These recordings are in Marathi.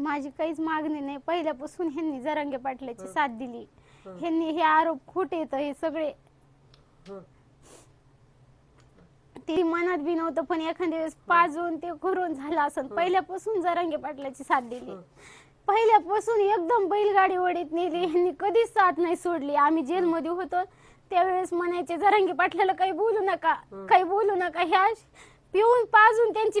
माझी काहीच मागणी नाही. पहिल्यापासून ह्यांनी जरांगे पाटलाची साथ दिली. ह्यांनी हे आरोप खोटे येत हे सगळे. ते मनात बी नव्हतं पण एखाद्या वेळेस पाजून ते करून झालं असं. पहिल्यापासून जरांगे पाटलाची साथ दिली. पहिल्यापासून एकदम बैलगाडी वडीत नेली. ह्यांनी कधीच साथ नाही सोडली. आम्ही जेलमध्ये होतो. त्यावेळेस म्हणायचे जरांगे पाटलाला काही बोलू नका. काही बोलू नका. ह्या पिऊन पाजून त्यांची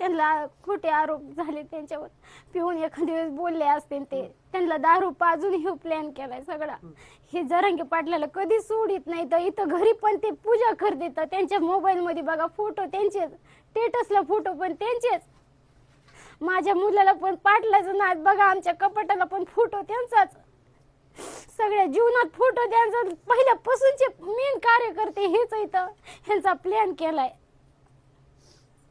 त्यांना खोटे आरोप झाले त्यांच्यावर पिऊन एखाद्या वेळेस बोलले असते ते त्यांना दारू पाजून हे हो प्लॅन केलाय सगळा. हे जरांगे पाटलाला कधीच सोडित नाही तर इथं घरी पण ते पूजा करते तर त्यांच्या मोबाईल मध्ये बघा फोटो त्यांचेच स्टेटसला फोटो पण त्यांचेच. माझ्या मुलाला पण पाटलाच नाद बघा आमच्या कपाटाला पण फोटो त्यांचाच. सगळ्या जीवनात फोटो त्यांचा पहिल्यापासूनचे मेन कार्यकर्ते हेच इथं ह्यांचा प्लॅन केलाय.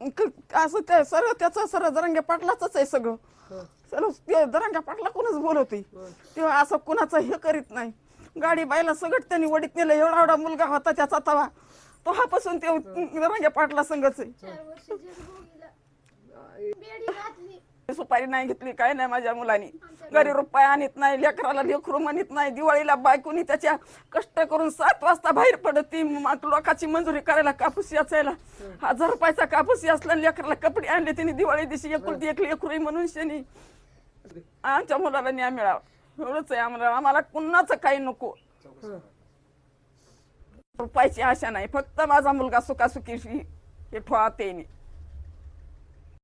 क- असं ते सर्व त्याचं सर्व दरंग्या पाटलाच आहे सगळं. सर्व ते दरंग्या पाटला कोणच बोलवते? तेव्हा असं कुणाचं हे करीत नाही. गाडी बायला सगळं त्यांनी वडीत नेलं. एवढा एवढा मुलगा होता त्याचा तवा. तो हापासून ते दरंग्या पाटला संघच आहे. सुपारी नाही घेतली काय नाही माझ्या मुलांनी. घरी रुपये आणत नाही लेकराला लेकरू म्हणत नाही दिवाळीला बायकोनी त्याच्या कष्ट करून सात वाजता बाहेर पडती. मग लोकांची मंजुरी करायला कापूस याचायला. हजार रुपयाचा कापूस असला लेकराला कपडे आणले तिने दिवाळी दिवशी. एकुलती एक लेकरू म्हणून शनी. आमच्या मुलाला न्याय मिळावा. एवढंच आहे आम्हाला. आम्हाला कुणाचं काही नको. रुपयाची आशा नाही. फक्त माझा मुलगा सुखासुखी हे ठोळा त्याने